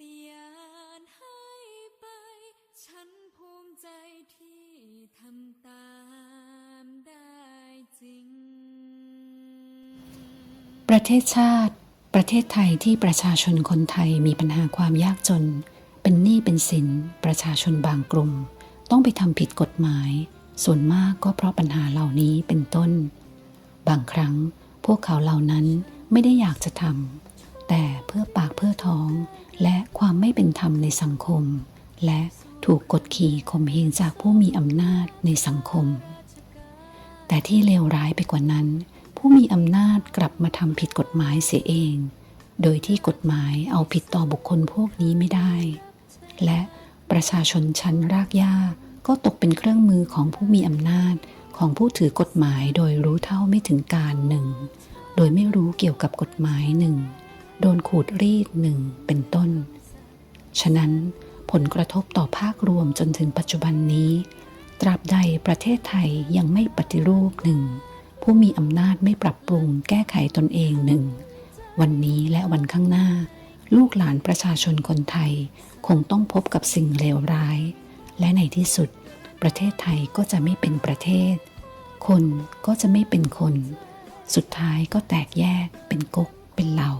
ฏิญาณให้ไป ฉันภูมิใจที่ทำตามได้จริง ประเทศชาติ ประเทศไทยที่ประชาชนคนไทยมีปัญหาความยากจน เป็นหนี้เป็นสิน ประชาชนบางกลุ่ม ต้องไปทำผิดกฎหมาย ส่วนมากก็เพราะปัญหาเหล่านี้เป็นต้น บางครั้งพวกเขาเหล่านั้นไม่ได้อยากจะทำแต่เพื่อปากเพื่อ ท้อง และความไม่เป็นธรรมในสังคม และถูกกดขี่ข่มเหงจากผู้มีอำนาจในสังคม แต่ที่เลวร้ายไปกว่านั้น ผู้มีอำนาจกลับมาทำผิดกฎหมายเสียเอง โดยที่กฎหมายเอาผิดต่อบุคคลพวกนี้ไม่ได้ และประชาชนชั้นรากหญ้าก็ตกเป็นเครื่องมือของผู้มีอำนาจของผู้ถือกฎหมายโดยรู้เท่าไม่ถึงการหนึ่ง โดยไม่รู้เกี่ยวกับกฎหมายหนึ่ง โดนขูดรีดหนึ่งเป็นต้น ฉะนั้นผลกระทบต่อภาครวมจนถึงปัจจุบันนี้ ตราบใดประเทศไทยยังไม่ปฏิรูปหนึ่ง ผู้มีอำนาจไม่ปรับปรุงแก้ไขตนเองหนึ่ง วันนี้และวันข้างหน้า ลูกหลานประชาชนคนไทย คงต้องพบกับสิ่งเลวร้าย และในที่สุด ประเทศไทยก็จะไม่เป็นประเทศ คนก็จะไม่เป็นคน สุดท้ายก็แตกแยกเป็นก๊กเป็นเหล่า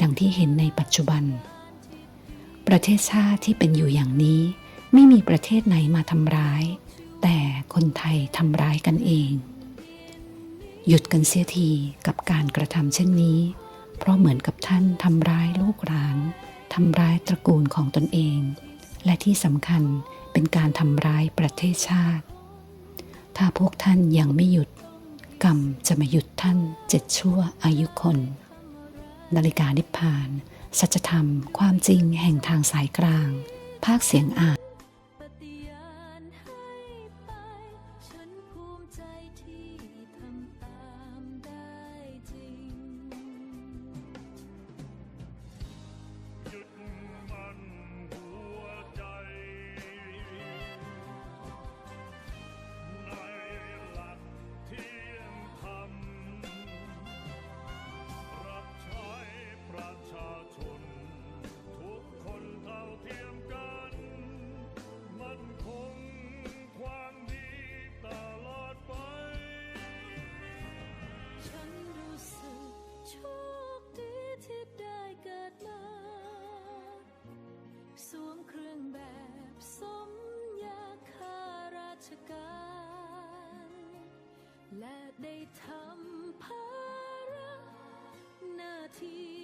ดังที่เห็นในปัจจุบัน ประเทศชาติที่เป็นอยู่อย่างนี้ ไม่มีประเทศไหนมาทำร้าย แต่คนไทยทำร้ายกันเอง หยุดกันเสียทีกับการกระทำเช่นนี้ เพราะเหมือนกับท่านทำร้ายลูกหลานทำร้ายตระกูลของตนเอง และที่สำคัญเป็นการทำร้ายประเทศชาติ ถ้าพวกท่านยังไม่หยุด กรรมจะมาหยุดท่านเจ็ดชั่วอายุคน นาฬิกานิพพาน สัจธรรม ความจริงแห่งทางสายกลาง ภาคเสียงอ่าน ได้ทำภาระหน้าที่